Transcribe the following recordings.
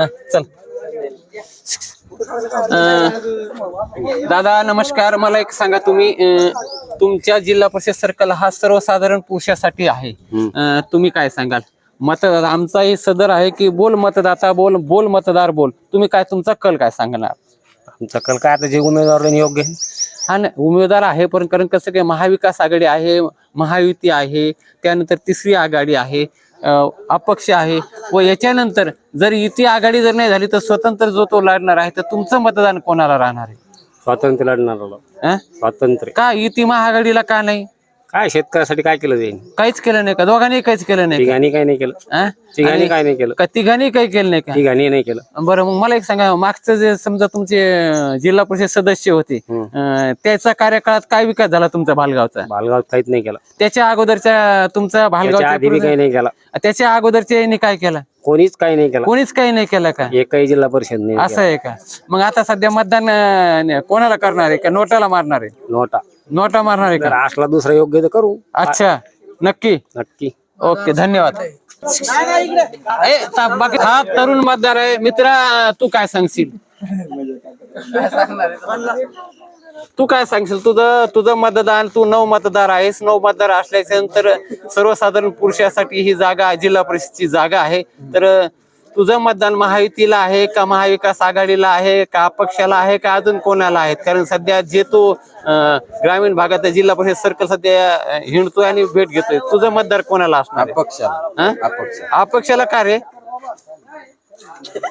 हा, चल. अं, दादा नमस्कार. मला एक सांगा तुम्ही अं, तुमच्या जिल्हा परिषद सर्कल हा सर्वसाधारण पुरुषासाठी आहे. अं, तुम्ही काय सांगाल? मत आमचाही सदर आहे की बोल मतदाता बोल बोल मतदार बोल. तुम्ही काय तुमचा कल काय सांगणार? आमचा कल काय? आता जे उमेदवार योग्य आहे. हा नाही, उमेदवार आहे पण कारण कसं काय महाविकास आघाडी आहे महायुती आहे त्यानंतर तिसरी आघाडी आहे. अपक्ष आहे व याच्यानंतर जर युती आघाडी जर नाही झाली तर स्वतंत्र जो तो लढणार आहे तर तुमचं मतदान कोणाला राहणार आहे? स्वातंत्र्य लढणारा? स्वातंत्र्य. का युती महाआघाडीला का नाही? काय शेतकऱ्यासाठी काय केलं जाईल काहीच केलं नाही का? दोघांनी काहीच केलं नाही का? तिघांनी काय नाही केलं? तिघांनी काय नाही केलं. का तिघांनी काही केलं नाही का? तिघांनी नाही केलं. बरं मग मला एक सांगा मागचं जे समजा तुमचे अं, जिल्हा परिषद सदस्य होते हम्म. अं, त्याच्या कार्यकाळात काय विकास झाला तुमचा भालगावचा? बालगाव काहीच नाही केलं. त्याच्या अगोदरच्या तुमचा त्याच्या आधी बी भालगावच्या काही नाही केला. त्याच्या अगोदरच्या यांनी काय केलं? कोणीच काही नाही केला. कोणीच काही नाही केलं का? एकही जिल्हा परिषद नाही असं आहे का? मग आता सध्या मतदान अं, कोणाला करणार आहे? का नोटाला मारणार आहे? नोटा. नोटा मारणार आहे जर का असला दुसरा योग्य तर करू. अच्छा नक्की? नक्की. ओके धन्यवाद. ए, ता- बाकी हा तरुण मतदार आहे. मित्रा तू काय सांगशील? तू काय सांगशील? तुझं तुझं मतदान तू नऊ मतदार आहेस. नऊ मतदार असल्याच्या नंतर सर्वसाधारण पुरुषासाठी ही जागा जिल्हा परिषदची जागा आहे. तर तुझं मतदान महायुतीला आहे का महाविकास आघाडीला आहे का अपक्षाला आहे का अजून कोणाला आहे कारण सध्या जे तो ग्रामीण भागात जिल्हा परिषद सर्कल सध्या हिंडतोय आणि भेट घेतोय. तुझं मतदार कोणाला असणार आहे? पक्षाला हं? अपक्षाला. का रे?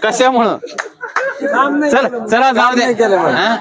कशामुळं? चल चला जाऊ दे. हं?